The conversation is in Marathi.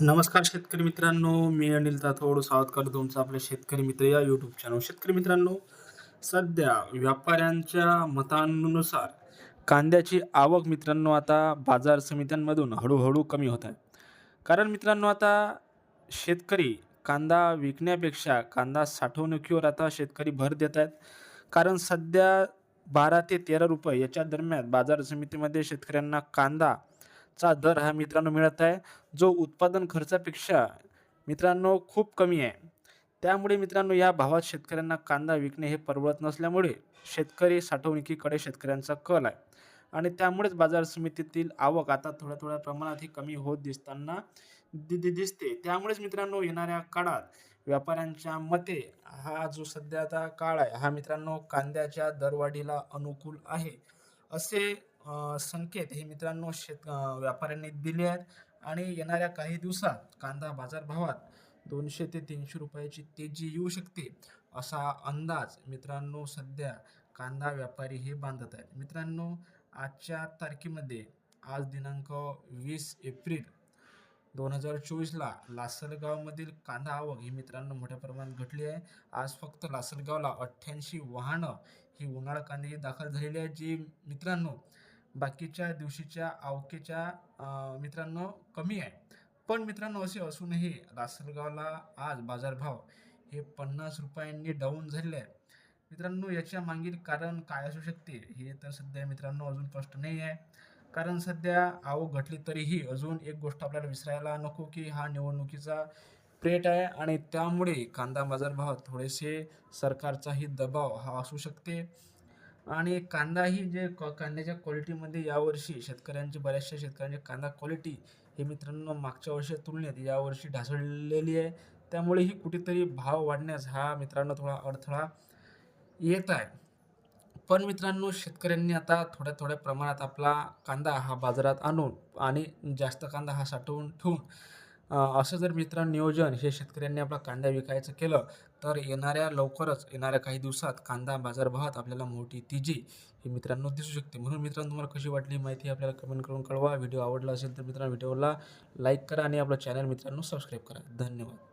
नमस्कार शेतकरी मित्रांनो मी अनिल जाधवड स्वागत करतो तुमचं आपले शेतकरी मित्र या यूट्यूब चॅनल शेतकरी मित्रांनो सध्या व्यापाऱ्यांच्या मतांनुसार कांद्याची आवक मित्रांनो आता बाजार समित्यांमधून हळूहळू कमी होत आहे. कारण मित्रांनो आता शेतकरी कांदा विकण्यापेक्षा कांदा साठवणुकीवर आता शेतकरी भर देत आहेत. कारण सध्या बारा ते तेरा रुपये याच्या दरम्यान बाजार समितीमध्ये शेतकऱ्यांना कांदा चा दर हा मित्रांनो मिळत आहे. जो उत्पादन खर्चापेक्षा मित्रांनो खूप कमी आहे. त्यामुळे मित्रांनो या भावात शेतकऱ्यांना कांदा विकणे हे परवडत नसल्यामुळे शेतकरी साठवणुकीकडे शेतकऱ्यांचा कल आहे. आणि त्यामुळेच बाजार समितीतील आवक आता थोड्या थोड्या प्रमाणात ही कमी होत दिसताना दि दिसते. त्यामुळेच मित्रांनो येणाऱ्या काळात व्यापाऱ्यांच्या मते हा जो सध्याचा काळ आहे हा मित्रांनो कांद्याच्या दरवाढीला अनुकूल आहे. असे संकेत हे मित्रांनो शेत व्यापाऱ्यांनी दिले आहेत. आणि येणाऱ्या काही दिवसात कांदा बाजारभावात दोनशे ते तीनशे रुपयाची तेजी येऊ शकते. असा अंदाज मित्रांनो सध्या कांदा व्यापारी हे बांधत आहेत. मित्रांनो आजच्या तारखेमध्ये आज दिनांक वीस एप्रिल दोन हजार चोवीसला लासलगावमधील कांदा आवक ही मित्रांनो मोठ्या प्रमाणात घटली आहे. आज फक्त लासलगावला अठ्ठ्याऐंशी वाहनं ही उन्हाळा कांदे दाखल झालेली आहे. जी मित्रांनो बाकीच्या दिवशीच्या आवकेच्या मित्रांनो कमी आहे. पण मित्रांनो असे असूनही लासलगावला आज बाजारभाव हे पन्नास रुपयांनी डाऊन झालेले आहे मित्रांनो याच्या मागील कारण काय असू शकते हे तर सध्या मित्रांनो अजून स्पष्ट नाही आहे. कारण सध्या आवक घटली तरीही अजून एक गोष्ट आपल्याला विसरायला नको की हा निवडणुकीचा प्रेट आहे आणि त्यामुळे कांदा बाजारभाव थोडेसे सरकारचाही दबाव हा असू शकते. आणि कांदाही जे क कांद्याच्या क्वालिटीमध्ये यावर्षी शेतकऱ्यांची बऱ्याचशा शेतकऱ्यांची कांदा क्वालिटी हे मित्रांनो मागच्या वर्षी तुलनेत यावर्षी ढासळलेली आहे. त्यामुळे ही कुठेतरी भाव वाढण्यास हा मित्रांनो थोडा अडथळा येत आहे. पण मित्रांनो शेतकऱ्यांनी आता थोड्या थोड्या प्रमाणात आपला कांदा हा बाजारात आणून आणि जास्त कांदा हा साठवून ठेवून असं जर मित्रांनो नियोजन हे शेतकऱ्यांनी आपला कांदा विकायचं केलं तर येणाऱ्या लवकरच येणाऱ्या काही दिवसात कांदा बाजारभावात आपल्याला मोठी तेजी ही मित्रांनो दिसू शकते. म्हणून मित्रांनो तुम्हाला कशी वाटली माहिती आपल्याला कमेंट करून कळवा. व्हिडिओ आवडला असेल तर मित्रांनो व्हिडिओला लाईक करा आणि आपलं चॅनल मित्रांनो सबस्क्राईब करा. धन्यवाद.